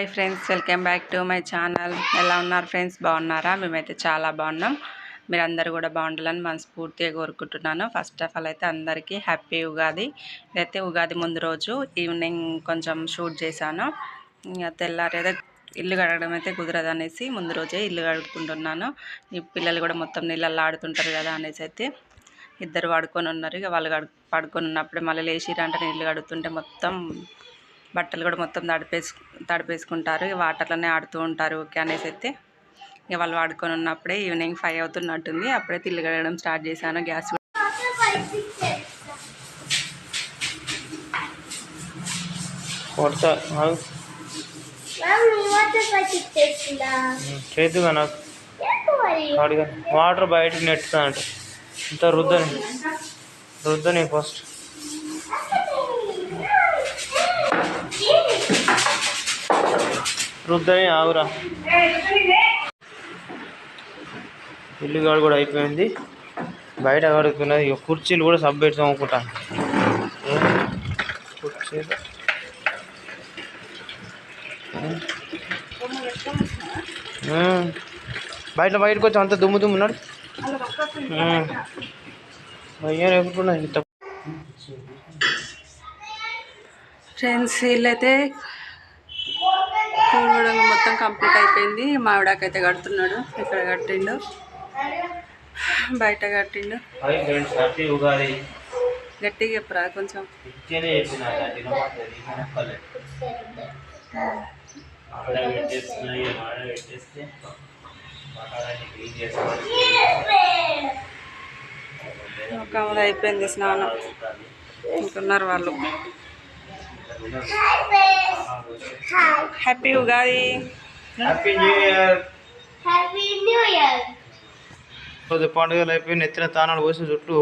Hi friends welcome back to my channel. ఎలా ఉన్నారు friends? బాగున్నారా? మేమైతే చాలా బాగున్నాం. మీరు అందరూ కూడా బాగుండాలని మనస్ఫూర్తిగా కోరుకుంటున్నాను. ఫస్ట్ ఆఫ్ ఆల్ అయితే అందరికీ హ్యాపీ ఉగాది. ఇదైతే ఉగాది ముందు రోజు ఈవినింగ్ కొంచెం షూట్ చేశాను. ఇంకా తెల్లారి ఇల్లు కడగడం అయితే కుదరదు అనేసి ముందు రోజే ఇల్లు కడుక్కుంటున్నాను ఈ పిల్లలు కూడా మొత్తం నీళ్ళల్లో ఆడుతుంటారు కదా అనేసి అయితే ఇద్దరు పడుకొని ఉన్నారు. ఇక వాళ్ళు కడు పడుకొని ఉన్నప్పుడే మళ్ళీ లేచిరంటే నీళ్ళు కడుగుతుంటే మొత్తం బట్టలు కూడా మొత్తం తడిపేసు తడిపేసుకుంటారు. ఇక వాటర్లోనే ఆడుతూ ఉంటారు. ఓకే అనేసి అయితే ఇక వాళ్ళు వాడుకొని ఉన్నప్పుడే ఈవినింగ్ ఫైవ్ అవుతున్నట్టుంది. అప్పుడే తిల్లు కడగడం స్టార్ట్ చేశాను. గ్యాస్. చేతుగా నాకు? వాటర్ బయటకు నెట్టుతా అంటే. ఇంత రుద్దని. రుద్దని ఫస్ట్ రుద్దని ఆగురా ఇల్లు కాడు కూడా అయిపోయింది. బయట కడుగుతున్నది ఇక కుర్చీలు కూడా సబ్ పెడతాం అనుకుంటా. కుర్చీలు. బయట బయటకు వచ్చి అంత దుమ్ము దుమ్ము ఉన్నాడు. అయ్యా ఎప్పుడు ఫ్రెండ్స్ వీళ్ళైతే చూడడం మొత్తం కంప్లీట్ అయిపోయింది. మావిడాకైతే కడుతున్నాడు. ఇక్కడ కట్టిండు. బయట కట్టిండు. గట్టిగా చెప్పరా కొంచెం. ఒక అయిపోయింది స్నానం. ఇంకున్నారు వాళ్ళు. Happy Ugadi happy new year Happy New Year! రోజు పండుగలు అయిపోయి నెత్తిన తానాలు పోసి చుట్టూ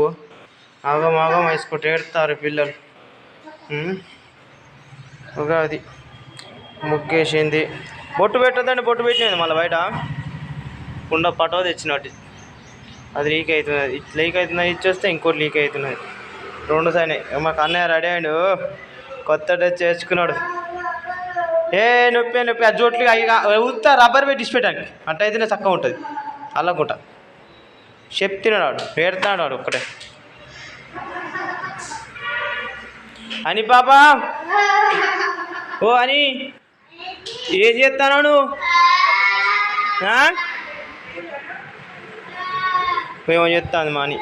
ఆగం ఆగం వేసుకుంటూ ఏడుతారు పిల్లలు. ఉగాది ముగ్గేసింది. బొట్టు పెట్టదండి బొట్టు పెట్టినది మళ్ళీ బయట. కుండ పటవ తెచ్చినట్టు. అది లీక్ అవుతున్నది. ఇట్లా లీక్ అవుతున్నది ఇచ్చేస్తే ఇంకోటి లీక్ అవుతున్నది. రెండు సైనాయి మాకు అన్నయ్య రెడీ అయ్యాడు. కొత్త డ్రెస్ చేసుకున్నాడు ఏ నొప్పి నొప్పి ఆ జోట్లు అవి ఉత్త రబ్బర్ పెట్టి ఇచ్చి పెట్టాను అట్టయితేనే చక్కగా ఉంటుంది. అల్లకుంటా. చెప్తున్నాడు వాడు పెడతాడు వాడు ఒక్కటే అని పాపా. ఓ అని ఏం చేస్తాను నువ్వు? మేము చేస్తాను చెప్తాను మా అని.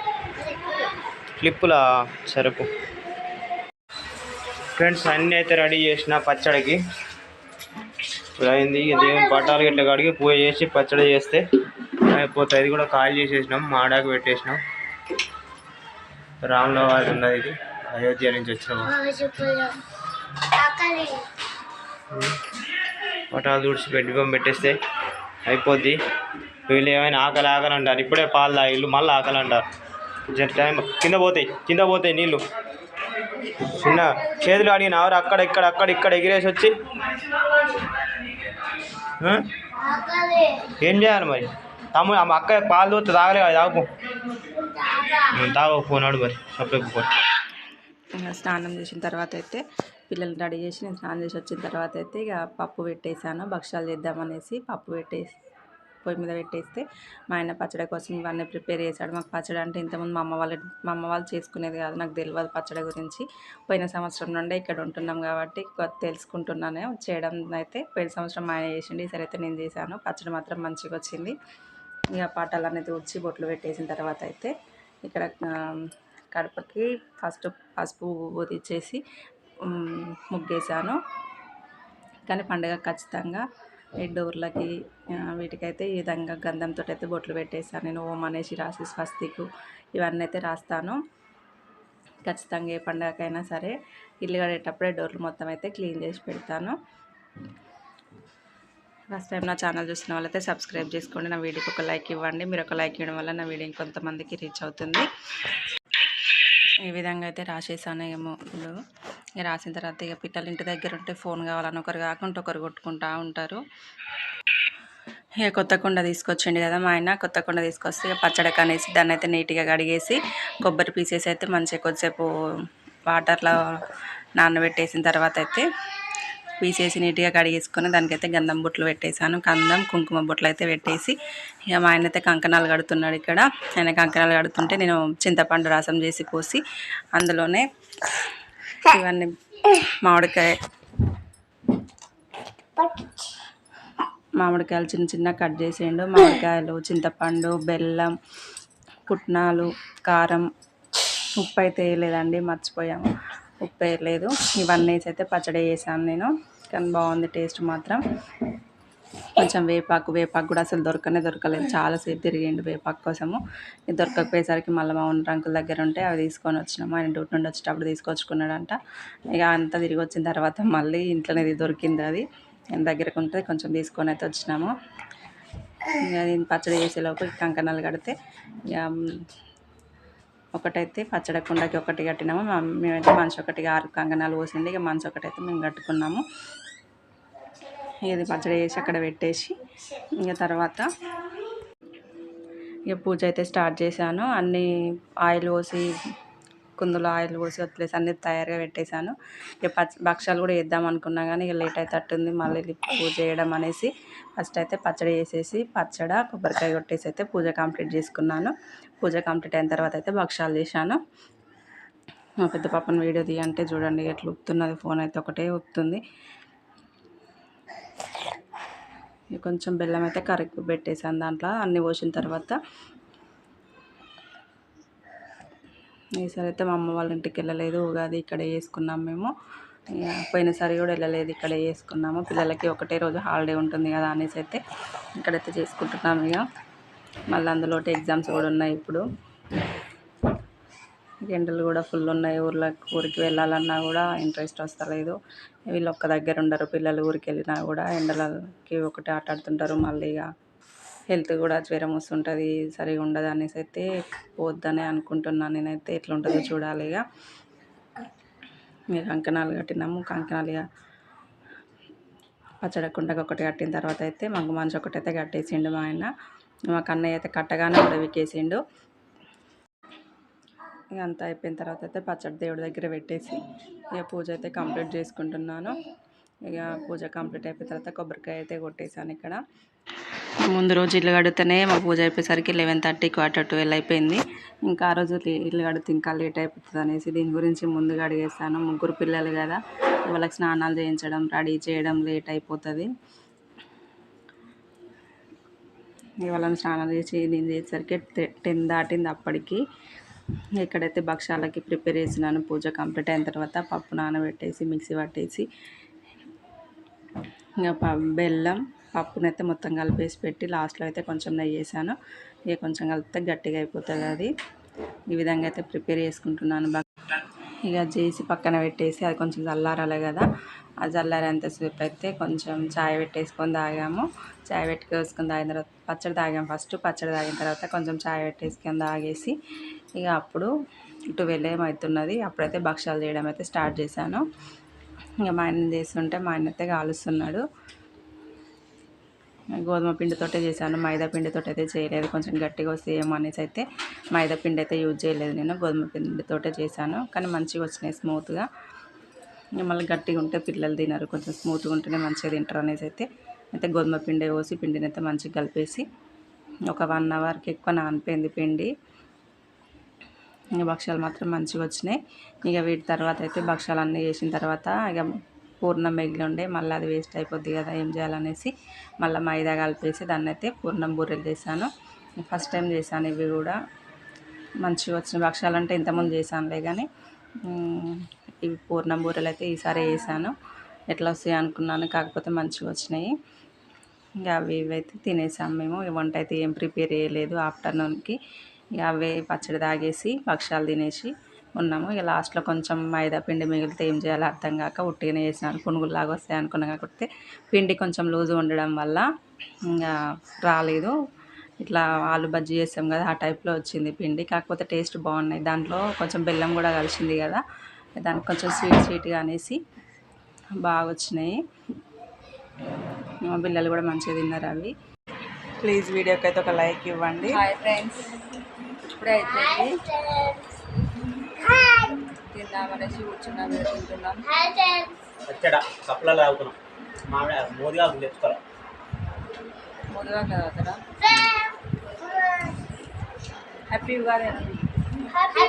క్లిప్పులా సరుకు. ఫ్రెండ్స్ అన్నీ అయితే రెడీ చేసిన పచ్చడికి. ఇప్పుడు అయింది ఇక దేవుని పట్టాలు గిట్ల కడిగి పూజ చేసి పచ్చడి చేస్తే అయిపోతుంది ఇది కూడా కాల్ చేసేసినాం మాడాకు పెట్టేసినాం. రాముల ఉన్నది ఇది అయోధ్య నుంచి వచ్చినాము పటాలు తుడిచి పెట్టి పెట్టేస్తే అయిపోద్ది. వీళ్ళు ఏమైనా ఆకలి ఆకలి అంటారు ఇప్పుడే పాలు తాగిళ్ళు మళ్ళీ ఆకలి అంటారు. జర టైం కింద పోతాయి కింద పోతాయి నీళ్ళు. చిన్న చేతులు అడిగిన ఆవిడ అక్కడ ఇక్కడ అక్కడ ఇక్కడ ఎగిరేసి వచ్చి. ఏం చేయాలి మరి? తమ్ముడు ఆ అక్క పాలు తోతే తాగలే కదా తాగు తాగకపోనాడు మరి. సపరేట్ స్నానం చేసిన తర్వాత అయితే పిల్లలు రెడీ చేసి నేను స్నానం చేసి వచ్చిన తర్వాత అయితే ఇక పప్పు పెట్టేశాను భక్షాలు చేద్దామనేసి పప్పు పెట్టేసి పొయ్యి మీద పెట్టేస్తే మా ఆయన పచ్చడి కోసం ఇవన్నీ ప్రిపేర్ చేశాడు. మాకు పచ్చడి అంటే ఇంతకుముందు మా అమ్మ వాళ్ళ మా అమ్మ వాళ్ళు చేసుకునేది కాదు నాకు తెలియదు పచ్చడి గురించి. పోయిన సంవత్సరం నుండే ఇక్కడ ఉంటున్నాం కాబట్టి కొ- తెలుసుకుంటున్నాను చేయడం అయితే పోయిన సంవత్సరం మా ఆయన చేసిండు ఈసారి అయితే నేను చేశాను. పచ్చడి మాత్రం మంచిగా వచ్చింది. ఇక పాటలు అనేది వచ్చి బొట్లు పెట్టేసిన తర్వాత అయితే ఇక్కడ కడపకి ఫస్ట్ పసుపు ఊదిచ్చేసి ముగ్గేసాను కానీ పండుగ ఖచ్చితంగా డోర్లకి ఆ, వీటికైతే ఈ విధంగా గంధంతో అయితే బొట్లు పెట్టేసాను నేను ఓం అనేసి రాసి స్వస్తికు ఇవన్నీ అయితే రాస్తాను. ఖచ్చితంగా ఏ పండగకైనా సరే ఇల్లు కడేటప్పుడే డోర్లు మొత్తం అయితే క్లీన్ చేసి పెడతాను. ఫస్ట్ టైం నా ఛానల్ చూసిన వాళ్ళైతే సబ్స్క్రైబ్ చేసుకోండి. నా వీడియోకి ఒక లైక్ ఇవ్వండి. మీరు ఒక లైక్ ఇవ్వడం వల్ల నా వీడియో ఇంకొంతమందికి రీచ్ అవుతుంది. ఈ విధంగా అయితే రాసేసాను ఏమో. ఇప్పుడు ఇక రాసిన తర్వాత ఇక పిల్లలు ఇంటి దగ్గర ఉంటే ఫోన్ కావాలని ఒకరు కాకుండా ఒకరు కొట్టుకుంటా ఉంటారు. ఇక కొత్త కుండ తీసుకొచ్చిండి కదా మా ఆయన. కొత్త కుండ తీసుకొస్తే ఇక పచ్చడి అనేసి దాన్ని అయితే నీట్గా కడిగేసి కొబ్బరి పీసెస్ అయితే మంచిగా కొద్దిసేపు వాటర్లో నానబెట్టేసిన తర్వాత అయితే పీసేసి నీట్గా కడిగేసుకొని దానికైతే గంధం బొట్లు పెట్టేశాను. గంధం కుంకుమ బుట్లు అయితే పెట్టేసి ఇక మా ఆయన అయితే కంకణాలు కడుతున్నాడు ఇక్కడ. ఆయన కంకణాలు కడుతుంటే నేను చింతపండు రసం చేసి పోసి అందులోనే ఇవన్నీ మామిడికాయ మామిడికాయలు చిన్న చిన్న కట్ చేసేయండు మామిడికాయలు చింతపండు బెల్లం పుట్నాలు కారం ఉప్పు అయితే వేయలేదండి మర్చిపోయాము. ఉప్పు వేయలేదు ఇవన్నీ వేసి అయితే పచ్చడి వేసాను నేను. కానీ బాగుంది టేస్ట్ మాత్రం. కొంచెం వేపాకు వేపాకు కూడా అసలు దొరకనే దొరకలేదు. చాలాసేపు తిరిగిండు వేపాకు కోసము. ఇది దొరకకపోయేసరికి మళ్ళీ మా ఉన్న రంకుల దగ్గర ఉంటే అవి తీసుకొని వచ్చినాము. ఆయన డ్యూటీ నుండి వచ్చేటప్పుడు తీసుకొచ్చుకున్నాడంట. ఇక అంతా తిరిగి వచ్చిన తర్వాత మళ్ళీ ఇంట్లోనేది దొరికింది అది. ఆయన దగ్గరకు ఉంటుంది కొంచెం తీసుకొని అయితే వచ్చినాము. ఇక పచ్చడి చేసేలోపు కంకణాలు కడితే ఇక ఒకటైతే పచ్చడి కుండకి ఒకటి కట్టినాము. మేమైతే మనిషి ఒకటి ఆరు కంగనాలు పోసింది. ఇక మనిషి ఒకటైతే మేము కట్టుకున్నాము. ఇది పచ్చడి వేసి అక్కడ పెట్టేసి ఇక తర్వాత ఇక పూజ అయితే స్టార్ట్ చేశాను. అన్నీ ఆయిల్ పోసి కుందులో ఆయిల్ పోసి వదిలేసి అన్ని తయారుగా పెట్టేశాను. ఇక పచ్చ భక్షాలు కూడా వేద్దాం అనుకున్నా కానీ ఇక లేట్ అవుతట్టుంది మళ్ళీ పూజ చేయడం అనేసి ఫస్ట్ అయితే పచ్చడి చేసేసి పచ్చడ కొబ్బరికాయ కొట్టేసి అయితే పూజ కంప్లీట్ చేసుకున్నాను. పూజ కంప్లీట్ అయిన తర్వాత అయితే భక్షాలు చేశాను. మా పెద్ద పాపను వీడియో తీయంటే చూడండి ఎట్లా ఉప్పుతున్నది ఫోన్ అయితే ఒకటే ఉప్పుతుంది ఇక కొంచెం బెల్లం అయితే కరెక్ట్ పెట్టేసాను దాంట్లో. అన్నీ పోసిన తర్వాత ఈసారి అయితే మా అమ్మ వాళ్ళ ఇంటికి వెళ్ళలేదు ఉగాది ఇక్కడే చేసుకున్నాం మేము. ఇక పోయినసారి కూడా వెళ్ళలేదు ఇక్కడే చేసుకున్నాము. పిల్లలకి ఒకటే రోజు హాలిడే ఉంటుంది కదా అనేసి అయితే ఇక్కడైతే చేసుకుంటున్నాము ఇక. మళ్ళీ అందులో ఎగ్జామ్స్ కూడా ఉన్నాయి ఇప్పుడు. ఎండలు కూడా ఫుల్ ఉన్నాయి ఊర్లో ఊరికి వెళ్ళాలన్నా కూడా ఇంట్రెస్ట్ వస్తలేదు. వీళ్ళు ఒక్క దగ్గర ఉండరు పిల్లలు ఊరికి వెళ్ళినా కూడా ఎండలకి ఒకటి ఆట ఆడుతుంటారు మళ్ళీ ఇక. హెల్త్ కూడా జ్వరం వస్తుంటుంది సరిగా ఉండదు అనేసి అయితే పోద్దని అనుకుంటున్నాను. నేనైతే ఎట్లా ఉంటుందో చూడాలి ఇక. మీరు కంకణాలు కట్టినాము కంకణాలు ఇక పచ్చడకుండా ఒకటి కట్టిన తర్వాత అయితే మాకు మనిషి ఒకటి అయితే కట్టేసిండు మా ఆయన. మా కన్నయ్య అయితే కట్టగానే కూడా ఇక అంతా అయిపోయిన తర్వాత అయితే పచ్చడి దేవుడి దగ్గర పెట్టేసి ఇక పూజ అయితే కంప్లీట్ చేసుకుంటున్నాను. ఇక పూజ కంప్లీట్ అయిపోయిన తర్వాత కొబ్బరికాయ అయితే కొట్టేశాను ఇక్కడ. ముందు రోజు ఇల్లు కడితేనే మా పూజ అయిపోయేసరికి లెవెన్ థర్టీ క్వార్టర్ ట్వెల్వ్ అయిపోయింది ఇంకా ఆ రోజు ఇల్లు కడితే ఇంకా లేట్ అయిపోతుంది అనేసి దీని గురించి ముందుగా అడిగేస్తాను. ముగ్గురు పిల్లలు కదా వాళ్ళకి స్నానాలు చేయించడం రెడీ చేయడం లేట్ అయిపోతుంది. ఇవాళ వాళ్ళని స్నానాలు చేసి నేను చేసేసరికి టెన్ దాటింది అప్పటికి. ఇక్కడైతే భక్షాలకి ప్రిపేర్ చేసినాను. పూజ కంప్లీట్ అయిన తర్వాత పప్పు నానబెట్టేసి మిక్సీ పట్టేసి ఇంకా బెల్లం పప్పునైతే మొత్తం కలిపేసి పెట్టి లాస్ట్లో అయితే కొంచెం నెయ్యి వేసాను. ఇక కొంచెం కలిపితే గట్టిగా అయిపోతుంది అది. ఈ విధంగా అయితే ప్రిపేర్ చేసుకుంటున్నాను. ఇక చేసి పక్కన పెట్టేసి అది కొంచెం చల్లారాలి కదా. ఆ చల్లారేంతసేపు అయితే కొంచెం చాయ్ పెట్టేసుకొని తాగాము. చాయ్ పెట్టుకేసుకొని తాగిన తర్వాత పచ్చడి తాగాము ఫస్ట్ పచ్చడి తాగిన తర్వాత కొంచెం చాయ్ పెట్టేసుకొని తాగేసి ఇక అప్పుడు ఇటు వెళ్ళేమవుతున్నది అప్పుడైతే భక్షాలు చేయడం అయితే స్టార్ట్ చేశాను. ఇక మా ఆయన చేస్తుంటే మా ఆయన అయితే కాలుస్తున్నాడు. గోధుమ పిండితోటే చేశాను. మైదా పిండితోటి అయితే చేయలేదు. కొంచెం గట్టిగా వస్తే ఏమో అనేసి అయితే మైదా పిండి అయితే యూజ్ చేయలేదు నేను. గోధుమ పిండితోటే చేశాను. కానీ మంచిగా వచ్చినాయి స్మూత్గా. మళ్ళీ గట్టిగా ఉంటే పిల్లలు తినరు. కొంచెం స్మూత్గా ఉంటేనే మంచిగా తింటారు అనేసి అయితే అయితే గోధుమ పిండి పోసి పిండిని అయితే మంచిగా కలిపేసి ఒక వన్ అవర్కి ఎక్కువ నానిపోయింది పిండి. ఇక భక్ష్యాలు మాత్రం మంచిగా వచ్చినాయి. ఇక వీటి తర్వాత అయితే భక్ష్యాలు అన్నీ చేసిన తర్వాత ఇక పూర్ణం మిగిలి ఉండే మళ్ళీ అది వేస్ట్ అయిపోద్ది కదా ఏం చేయాలనేసి మళ్ళీ మైదా కలిపేసి దాన్ని అయితే పూర్ణం బూరెలు చేశాను. ఫస్ట్ టైం చేశాను ఇవి కూడా. మంచిగా వచ్చిన భక్ష్యాలు అంటే ఇంతకుముందు చేశానులే కానీ ఇవి పూర్ణం బూరెలు అయితే ఈసారి వేసాను. ఎట్లా వస్తాయి అనుకున్నాను కాకపోతే మంచిగా వచ్చినాయి. ఇంకా అవి ఇవి అయితే తినేసాం మేము. వంట అయితే ఏం ప్రిపేర్ చేయలేదు ఆఫ్టర్నూన్కి. ఇక అవే పచ్చడి తాగేసి భక్షాలు తినేసి ఉన్నాము. ఇక లాస్ట్లో కొంచెం మైదా పిండి మిగిలితే ఏం చేయాలో అర్థం కాక ఉట్టిగానే వేసినాను పునుగుల్లాగా వస్తాయి అనుకున్నా కాకపోతే పిండి కొంచెం లూజ్ ఉండడం వల్ల ఇంకా రాలేదు. ఇట్లా ఆలు బజ్జీ చేస్తాం కదా ఆ టైప్లో వచ్చింది పిండి. కాకపోతే టేస్ట్ బాగున్నాయి. దాంట్లో కొంచెం బెల్లం కూడా కలిసింది కదా దానికి కొంచెం స్వీట్ స్వీట్గా అనేసి బాగా వచ్చినాయి. మా పిల్లలు కూడా మంచిగా తిన్నారు అవి. ప్లీజ్ వీడియోకి అయితే ఒక లైక్ ఇవ్వండి. Hi friends. ఇప్పుడే అయిపోయింది. తిందామనేసి కూర్చున్నాం తింటున్నాం. వచ్చాడా కప్పుల తాగుతున్నాం. మామిడి మోదిగా తెచ్చుకోరా. మోదిగా తాగుతారా? Happy Ugadi happy